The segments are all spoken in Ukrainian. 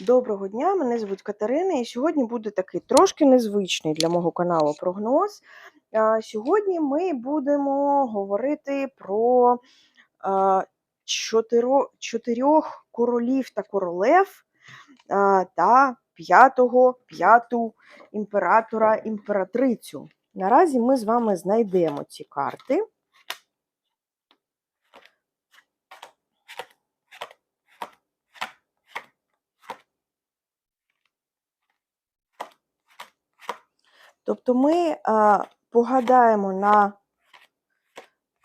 Доброго дня, мене звуть Катерина, і сьогодні буде такий трошки незвичний для мого каналу прогноз. Сьогодні ми будемо говорити про чотирьох королів та королев та п'ятого, п'яту імператора, імператрицю. Наразі ми з вами знайдемо ці карти. Тобто ми погадаємо на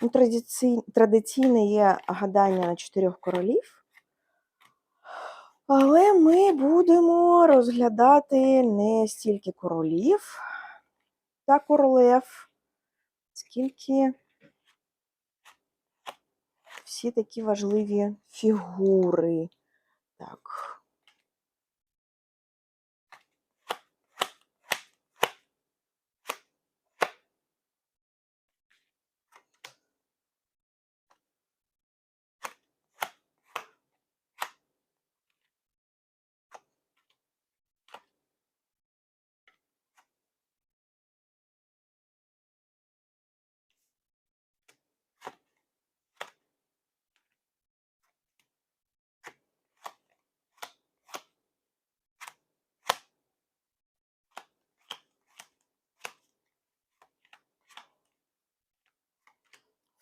ну, традицій, традиційне є гадання на чотирьох королів, але ми будемо розглядати не стільки королів та королев, скільки всі такі важливі фігури. Так.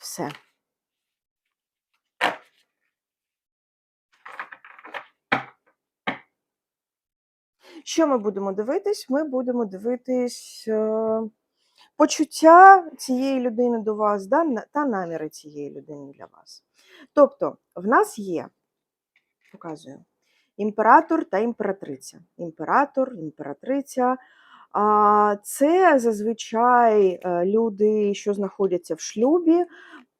Все. Що ми будемо дивитись? Ми будемо дивитись е, почуття цієї людини до вас та наміри цієї людини для вас. Тобто, в нас є, показую, імператор та імператриця. Імператор, імператриця. Це зазвичай е, люди, що знаходяться в шлюбі,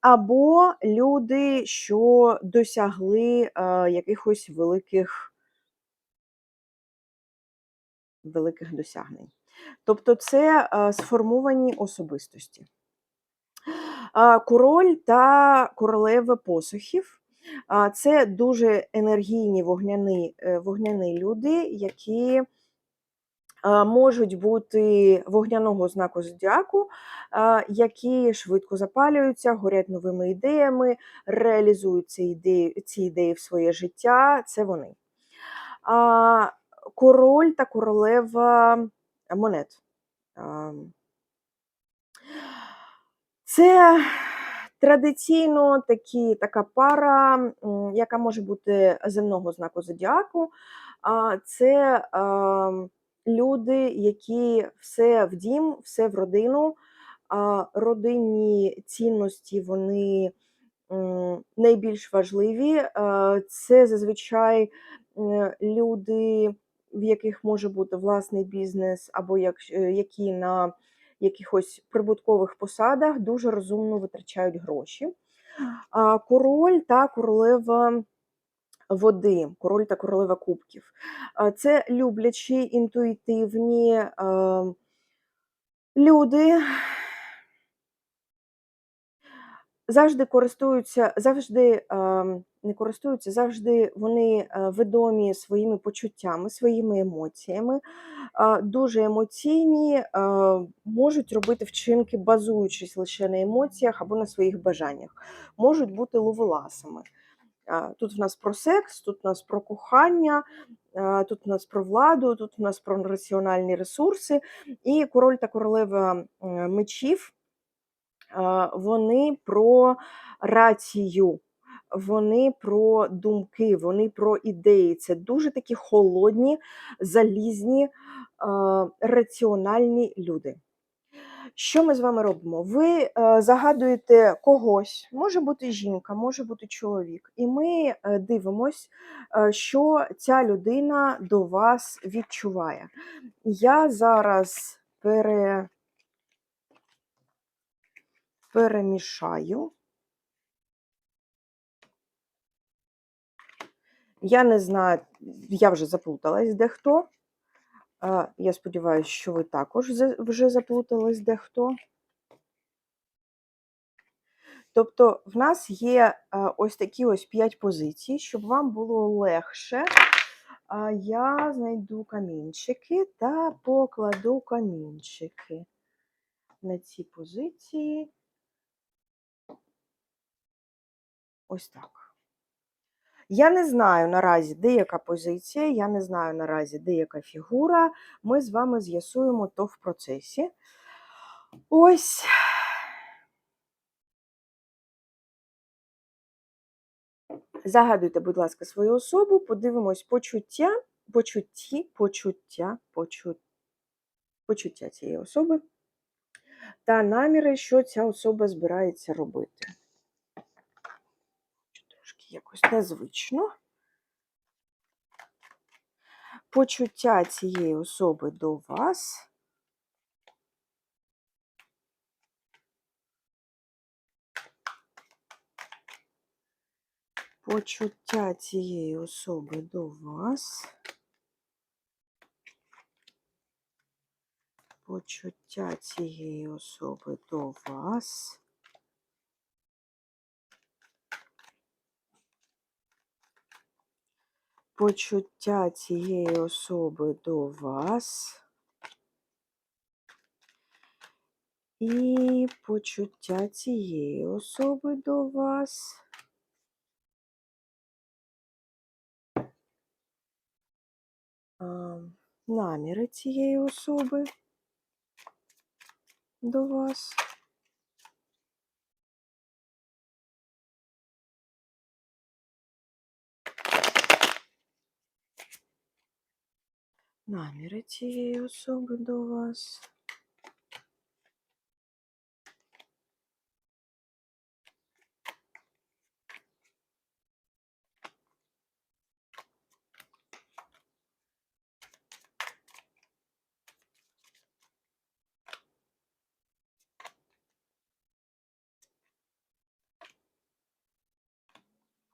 або люди, що досягли е, якихось великих, великих досягнень. Тобто це е, сформовані особистості. Король та королева посухів. Це дуже енергійні вогняні, е, вогняні люди, які можуть бути вогняного знаку зодіаку, які швидко запалюються, горять новими ідеями, реалізують ці ідеї, ці ідеї в своє життя. Це вони. Король та королева монет. Це традиційно такі, така пара, яка може бути земного знаку зодіаку. Це люди, які все в дім, все в родину. Родинні цінності вони найбільш важливі. Це зазвичай люди, в яких може бути власний бізнес, або як, е, які на якихось прибуткових посадах дуже розумно витрачають гроші. Король та королева води, король та королева кубків. Це люблячі, інтуїтивні е, люди. Завжди користуються, завжди ем, не користуються, завжди вони е, відомі своїми почуттями, своїми емоціями, дуже емоційні, е, можуть робити вчинки, базуючись лише на емоціях або на своїх бажаннях, можуть бути ловеласами. Тут в нас про секс, тут в нас про кохання, тут в нас про владу, тут в нас про раціональні ресурси. І король та королева е, мечів вони про рацію, вони про думки, вони про ідеї. Це дуже такі холодні, залізні, раціональні люди. Що ми з вами робимо? Ви загадуєте когось, може бути жінка, може бути чоловік, і ми е, дивимось, е, що ця людина до вас відчуває. Я зараз пере... перемішаю. Я не знаю, я вже заплуталась дехто. Е, Я сподіваюся, що ви також вже заплутались дехто. Тобто, в нас є е, ось такі ось 5 позицій, щоб вам було легше я знайду камінчики та покладу камінчики на ці позиції. Ось так. Я не знаю наразі, де яка позиція, я не знаю наразі, де яка фігура. Ми з вами з'ясуємо то в процесі. Ось. Загадуйте, будь ласка, свою особу, подивимось почуття, почутті, почуття, почут... почуття цієї особи та наміри, що ця особа збирається робити. Якось незвично. Почуття цієї особи до вас. Почуття цієї особи до вас. Почуття цієї особи до вас. Почуття цієї особи до вас. І почуття цієї особи до вас. Наміри цієї особи до вас. Наміри цієї особи до вас.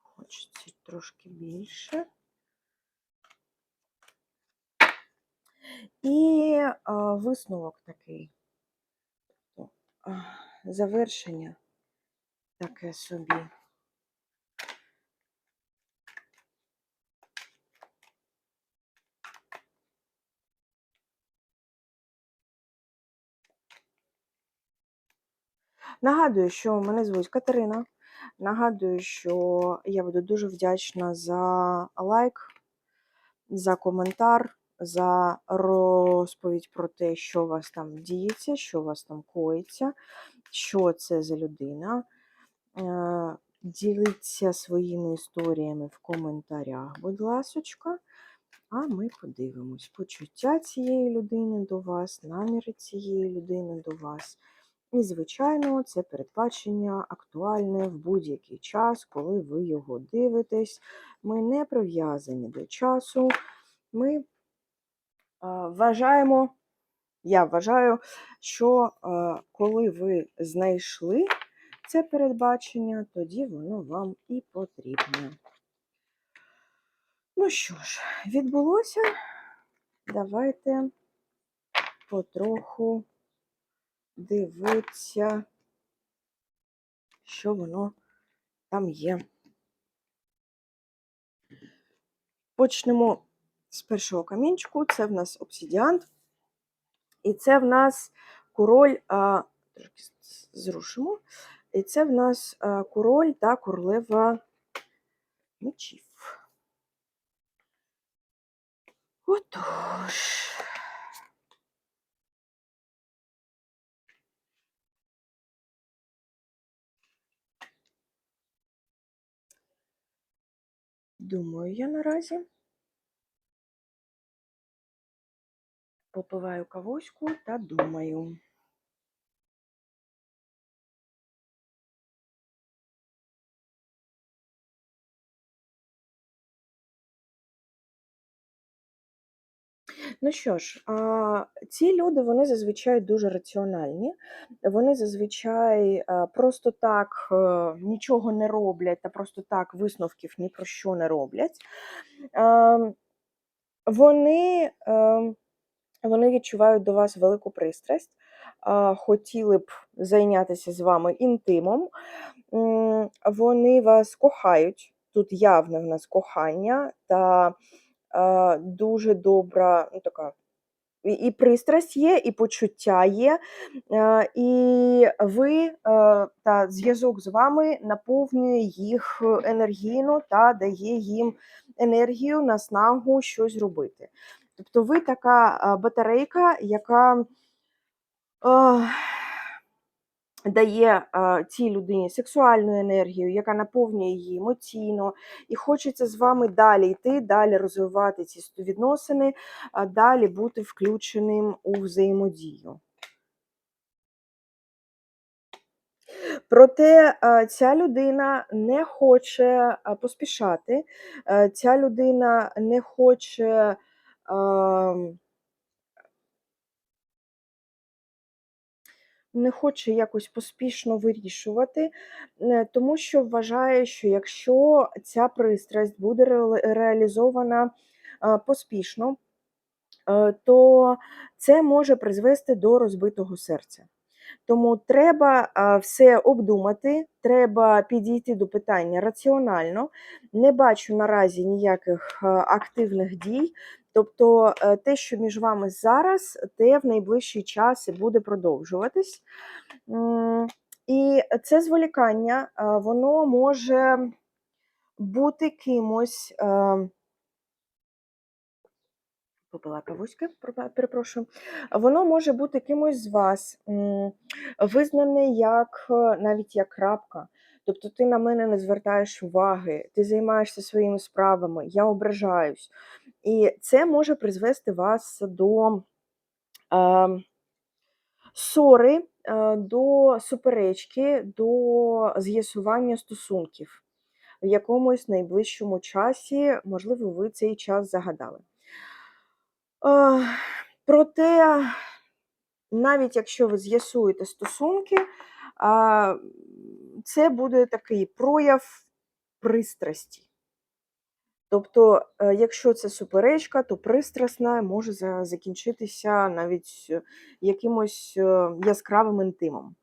Хочеться трошки більше. І а, висновок такий. Тобто, завершення таке собі. Нагадую, що мене звуть Катерина. Нагадую, що я буду дуже вдячна за лайк, за коментар, за розповідь про те, що у вас там діється, що у вас там коїться, що це за людина. Е, Діліться своїми історіями в коментарях, будь ласочка. А ми подивимось почуття цієї людини до вас, наміри цієї людини до вас. І, звичайно, це передбачення актуальне в будь-який час, коли ви його дивитесь. Ми не прив'язані до часу. Ми вважаємо, я вважаю, що коли ви знайшли це передбачення, тоді воно вам і потрібне. Ну що ж, відбулося. Давайте потроху дивитися, що воно там є. Почнемо з першого камінчику. Це в нас обсидіант. І це в нас король, а, трошки зрушимо. І це в нас король та королева мечів. Отож. Думаю я наразі. Попиваю кавуську та думаю. Ну що ж, а, ці люди вони зазвичай дуже раціональні. Вони зазвичай а, просто так е, нічого не роблять та просто так висновків ні про що не роблять. А, вони, е, вони відчувають до вас велику пристрасть, хотіли б зайнятися з вами інтимом. Вони вас кохають. Тут явне в нас кохання та дуже добра, ну, така і пристрасть є, і почуття є, і ви та зв'язок з вами наповнює їх енергійно та дає їм енергію, наснагу щось робити. Тобто ви така батарейка, яка дає а, цій людині сексуальну енергію, яка наповнює її емоційно, і хочеться з вами далі йти, далі розвивати ці відносини, далі бути включеним у взаємодію. Проте ця людина не хоче поспішати, ця людина не хоче. Не хоче якось поспішно вирішувати, е, тому що вважає, що якщо ця пристрасть буде реалізована поспішно, е, то це може призвести до розбитого серця. Тому треба все обдумати, треба підійти до питання раціонально. Не бачу наразі ніяких активних дій. Тобто е, те, що між вами зараз, те в найближчий час і буде продовжуватись. І це зволікання, воно може бути кимось. Е, попила кавуськи, перепрошую, воно може бути кимось з вас, визнане як навіть як крапка. Тобто ти на мене не звертаєш уваги, ти займаєшся своїми справами, я ображаюсь. І це може призвести вас до ссори, е, до суперечки, до з'ясування стосунків в якомусь найближчому часі, можливо, ви цей час загадали. Е, проте, навіть якщо ви з'ясуєте стосунки, е, це буде такий прояв пристрасті. Тобто, е, якщо це суперечка, то пристрасна може закінчитися навіть е, якимось е, яскравим інтимом.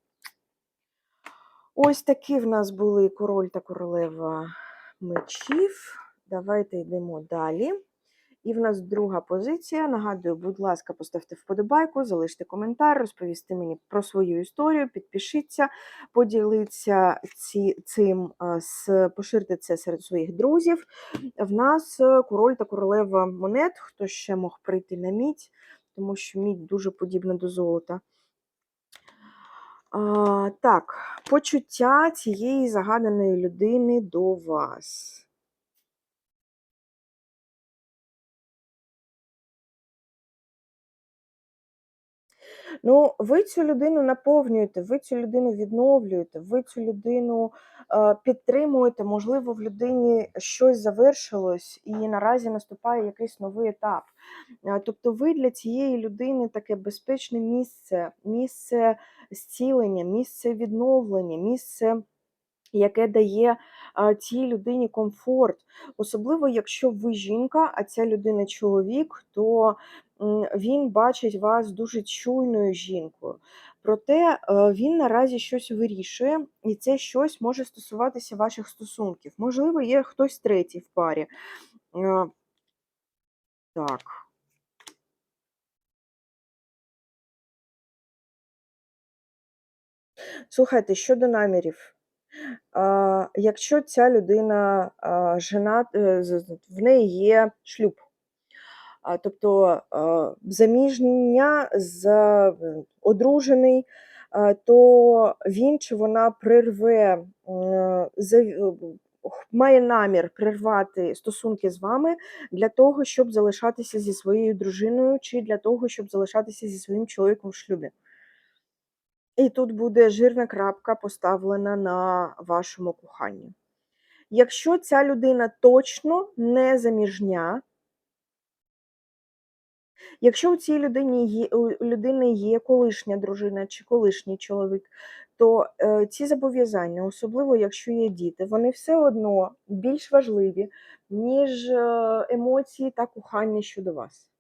Ось такі в нас були король та королева мечів. Давайте йдемо далі. І в нас друга позиція. Нагадую, будь ласка, поставте вподобайку, залиште коментар, розповісти мені про свою історію, підпишіться, поділіться ці, цим, поширте це серед своїх друзів. В нас е, король та королева монет, хто ще мог прийти на мідь, тому що мідь дуже подібна до золота. А, Так, почуття цієї загаданої людини до вас. Ну, ви цю людину наповнюєте, ви цю людину відновлюєте, ви цю людину е, підтримуєте. Можливо, в людині щось завершилось і наразі наступає якийсь новий етап. Е, тобто, ви для цієї людини таке безпечне місце, місце зцілення, місце відновлення, місце. Яке дає цій людині комфорт, особливо якщо ви жінка, а ця людина чоловік, то він бачить вас дуже чуйною жінкою. Проте е, він наразі щось вирішує, і це щось може стосуватися ваших стосунків. Можливо, є хтось третій в парі. Е, так. Слухайте, щодо намірів. Якщо ця людина жена, е, в неї є шлюб, тобто заміжня з одружений, то він чи вона прирве, має намір прервати стосунки з вами для того, щоб залишатися зі своєю дружиною, чи для того, щоб залишатися зі своїм чоловіком в шлюбі. І тут буде жирна крапка поставлена на вашому коханні. Якщо ця людина точно не заміжня, якщо у цій людині є, у людини є колишня дружина чи колишній чоловік, то е, ці зобов'язання, особливо якщо є діти, вони все одно більш важливі, ніж е, емоції та кохання щодо вас.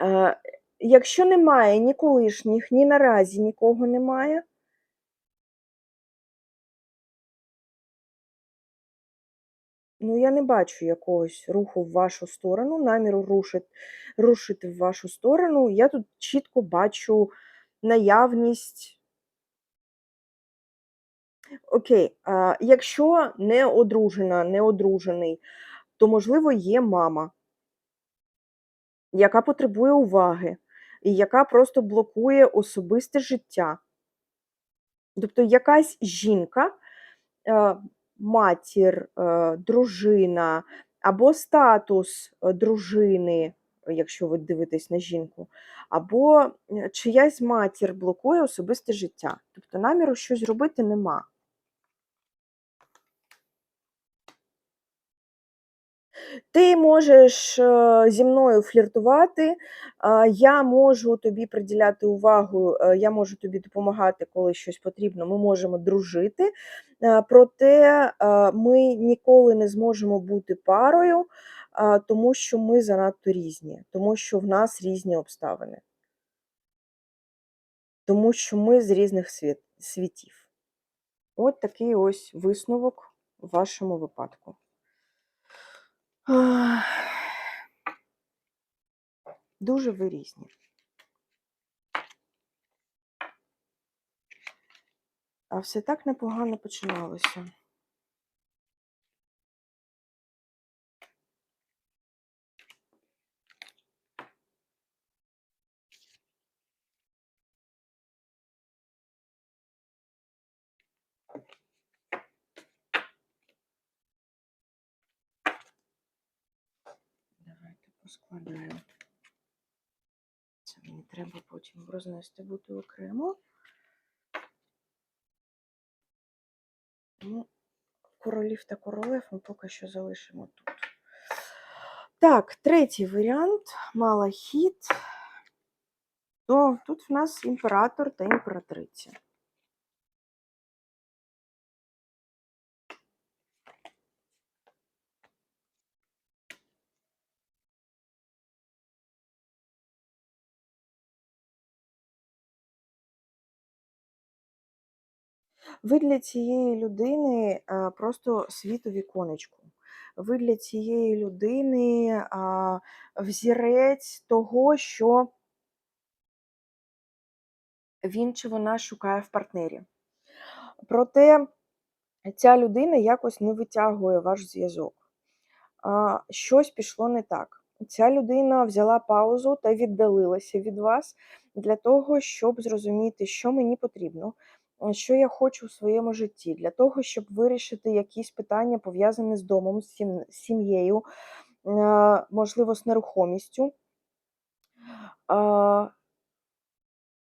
Е, Якщо немає ні колишніх, ні наразі нікого немає Ну, я не бачу якогось руху в вашу сторону, наміру рушит рушити в вашу сторону. Я тут чітко бачу наявність Окей, а, якщо не одружена, не одружений, то, можливо, є мама яка потребує уваги, і яка просто блокує особисте життя. Тобто якась жінка, е, матір, е, дружина або статус е, дружини, якщо ви дивитесь на жінку, або чиясь матір блокує особисте життя. Тобто наміру щось робити нема. Ти можеш е, зі мною фліртувати, я можу тобі приділяти увагу, е, я можу тобі допомагати, коли щось потрібно, ми можемо дружити, е, проте е, ми ніколи не зможемо бути парою, тому що ми занадто різні, тому що в нас різні обставини. Тому що ми з різних світ світів. От такий ось висновок у вашому випадку. Дуже ви різні. А все так непогано починалося. Давайте поскладаю. Це мені треба потім рознести бути окремо. Ну, королів та королев ми поки що залишимо тут. Так, третій варіант малахіт. То тут в нас імператор та імператриця. Ви для цієї людини просто світ у віконечку. Ви для цієї людини взірець того, що він чи вона шукає в партнері. Проте ця людина якось не витягує ваш зв'язок. Щось пішло не так. Ця людина взяла паузу та віддалилася від вас для того, щоб зрозуміти, що мені потрібно, що я хочу в своєму житті, для того, щоб вирішити якісь питання, пов'язані з домом, з сім'єю, е, можливо, з нерухомістю.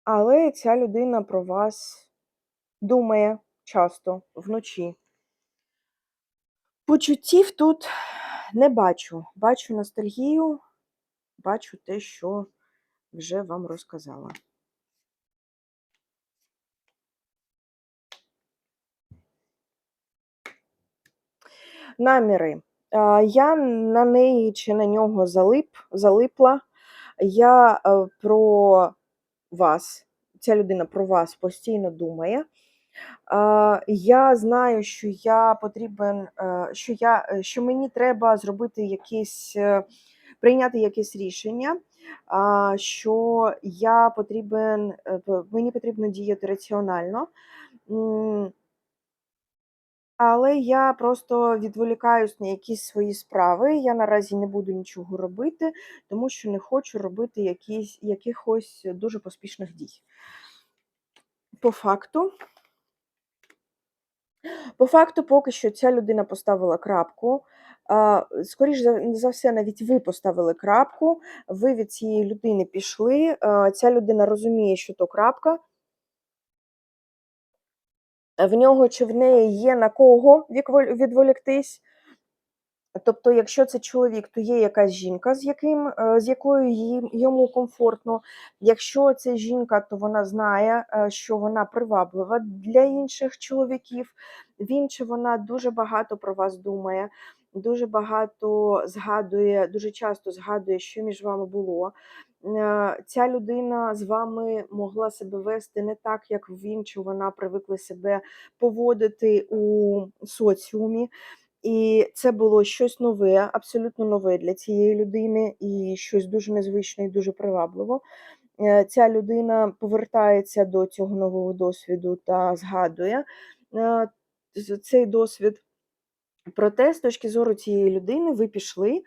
Але ця людина про вас думає часто вночі. Почуттів тут не бачу. Бачу ностальгію, бачу те, що вже вам розказала. Наміри. Я на неї чи на нього залип, залипла. Я е, про вас, ця людина про вас постійно думає. Я знаю, що я потрібен, е, що я, е, що мені треба зробити якісь, прийняти якесь рішення, що я потрібен, мені потрібно діяти раціонально. Але я просто відволікаюсь на якісь свої справи. Я наразі не буду нічого робити, тому що не хочу робити якісь, якихось дуже поспішних дій. По факту, По факту, поки що ця людина поставила крапку. А, Скоріш за за все, навіть ви поставили крапку, ви від цієї людини пішли. Ця людина розуміє, що то крапка. В нього чи в неї є на кого відволіктись. Тобто, якщо це чоловік, то є якась жінка, з яким, е, з якою їм йому комфортно. Якщо це жінка, то вона знає, е, що вона приваблива для інших чоловіків. Він чи вона дуже багато про вас думає, дуже багато згадує, дуже часто згадує, що між вами було. Е, Ця людина з вами могла себе вести не так, як він чи вона привикли себе поводити у соціумі. І це було щось нове, абсолютно нове для цієї людини, і щось дуже незвичне і дуже привабливо. Е, Ця людина повертається до цього нового досвіду та згадує е, цей досвід. Проте, з точки зору цієї людини, ви пішли,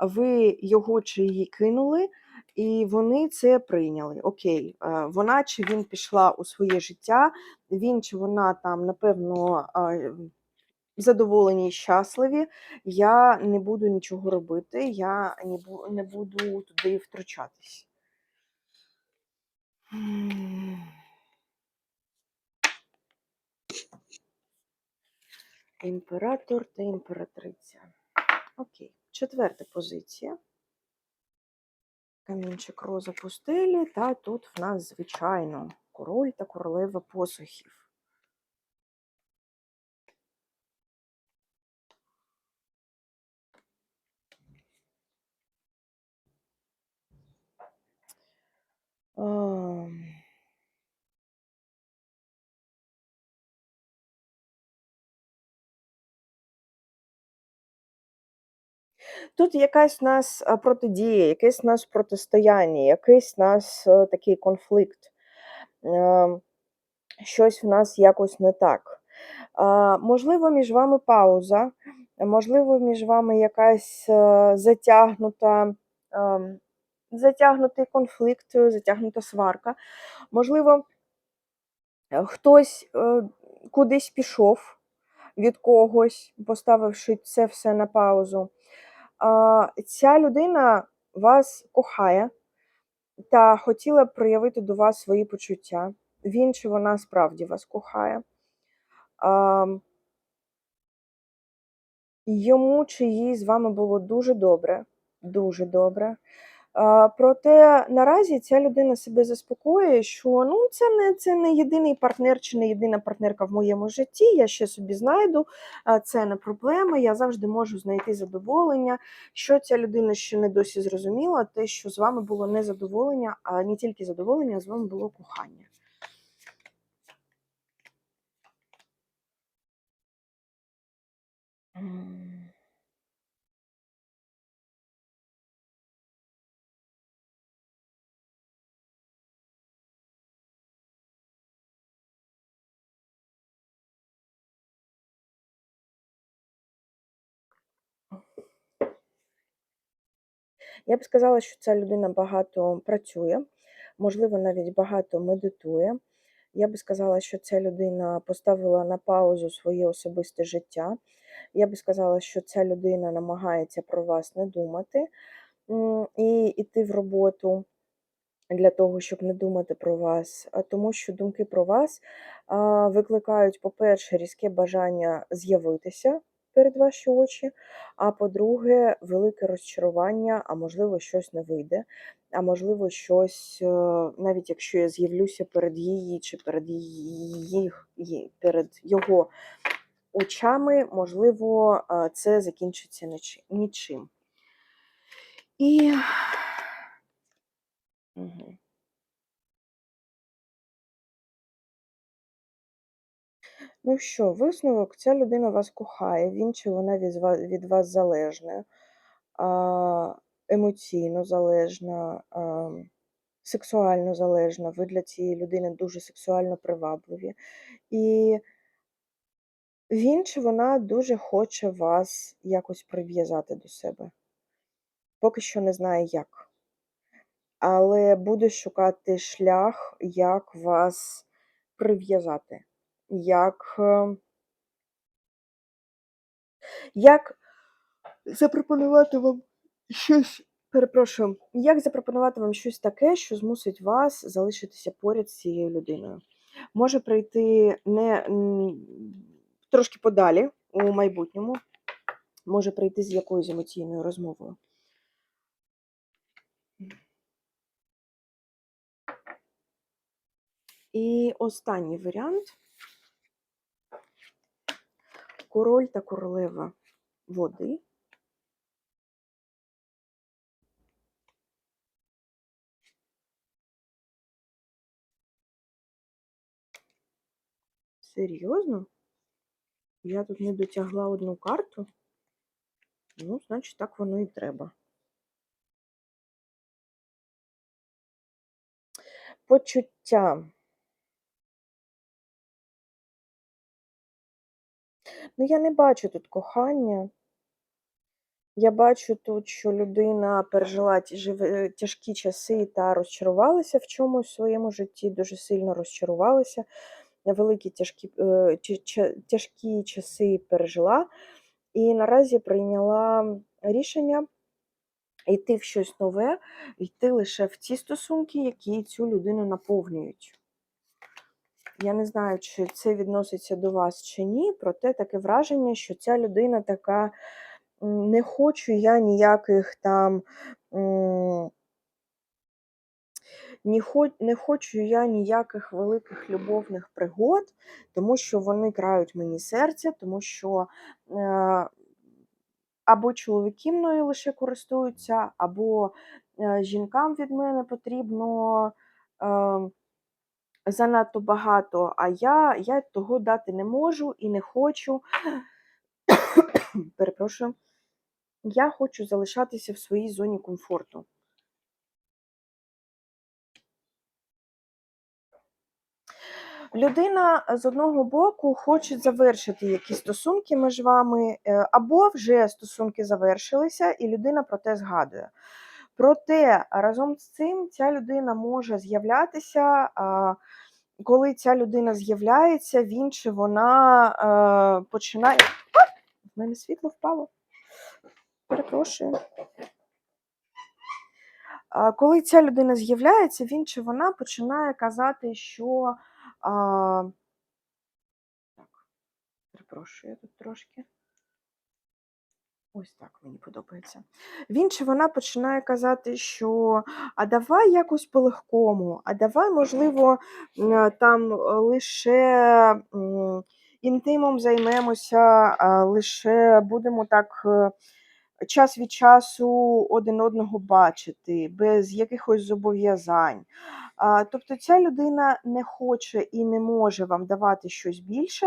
ви його чи її кинули, і вони це прийняли. Окей, е, вона чи він пішла у своє життя, він чи вона там, напевно, задоволені і щасливі. Я не буду нічого робити, я не буду туди втручатись. Імператор та імператриця. Окей, четверта позиція. Камінчик роза пустелі, та тут в нас, звичайно, король та королева посухів. Ам. Тут якась нас протидія, якесь нас протистояння, якийсь нас е, такий конфлікт. Ем, Щось в нас якось не так. Можливо, між вами пауза, можливо, між вами якась е, затягнута, ем, затягнутий конфлікт, е, затягнута сварка. Можливо, е, хтось е, кудись пішов від когось, поставивши це все на паузу. Ця людина вас кохає та хотіла проявити до вас свої почуття. Він чи вона справді вас кохає. Йому чи їй з вами було дуже добре, дуже добре. Проте наразі ця людина себе заспокоює, що ну, це не це не єдиний партнер чи не єдина партнерка в моєму житті. Я ще собі знайду, це не проблема. Я завжди можу знайти задоволення. Що ця людина ще не досі зрозуміла, те, що з вами було не задоволення, а не тільки задоволення, а з вами було кохання. М. Я б сказала, що ця людина багато працює, можливо, навіть багато медитує. Я би сказала, що ця людина поставила на паузу своє особисте життя. Я би сказала, що ця людина намагається про вас не думати і йти в роботу для того, щоб не думати про вас, тому що думки про вас викликають, по-перше, різке бажання з'явитися перед ваші очі, а по-друге, велике розчарування, а можливо, щось не вийде, а можливо, щось, е, навіть якщо я з'явлюся перед її чи перед її- перед його очами, можливо, це закінчиться нічим. І. Мгм. Ну що, висновок, ця людина вас кохає, він чи вона від вас, залежна, емоційно залежна, сексуально залежна. Ви для цієї людини дуже сексуально привабливі. І він чи вона дуже хоче вас якось прив'язати до себе. Поки що не знає як. Але буде шукати шлях, як вас прив'язати. Як, е, як запропонувати вам щось, перепрошую, як запропонувати вам щось таке, що змусить вас залишитися поряд з цією людиною? Може прийти не трошки подалі у майбутньому, може прийти з якоюсь емоційною розмовою. І останній варіант король та королева води. Серйозно? Я тут не дотягла одну карту. Ну, значить, так воно і треба. Почуття. Ну, я не бачу тут кохання. Я бачу тут, що людина пережила тяжкі часи та розчарувалася в чомусь в своєму житті, дуже сильно розчарувалася. Великі тяжкі, е, тяжкі часи пережила і наразі прийняла рішення йти в щось нове, йти лише в ті стосунки, які цю людину наповнюють. Я не знаю, чи це відноситься до вас чи ні, проте таке враження, що ця людина така, не хочу я ніяких там. Не, хочу я ніяких великих любовних пригод, тому що вони крають мені серце, тому що е, або чоловіки мною лише користуються, або е, жінкам від мене потрібно е, занадто багато, а я, я того дати не можу і не хочу. Перепрошую, я хочу залишатися в своїй зоні комфорту. Людина з одного боку хоче завершити якісь стосунки між вами, е, або вже стосунки завершилися, і людина про те згадує. Проте разом з цим ця людина може з'являтися, коли ця людина з'являється, він чи вона е, починає. А! В мене світло впало. Перепрошую. Коли ця людина з'являється, він чи вона починає казати, що. Так, перепрошую я тут трошки. Ось так мені подобається. Він чи вона починає казати, що а давай якось по-легкому, а давай, можливо, там е, лише інтимом займемося, лише будемо так е, час від часу один одного бачити, без якихось зобов'язань. Тобто ця людина не хоче і не може вам давати щось більше.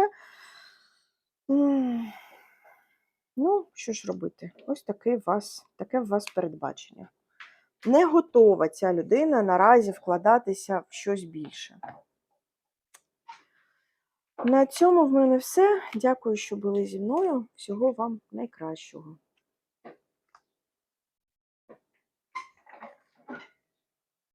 Ну, що ж робити? Ось такий вас, таке у вас передбачення. Не готова ця людина наразі вкладатися в щось більше. На цьому в мене все. Дякую, що були зі мною. Всього вам найкращого.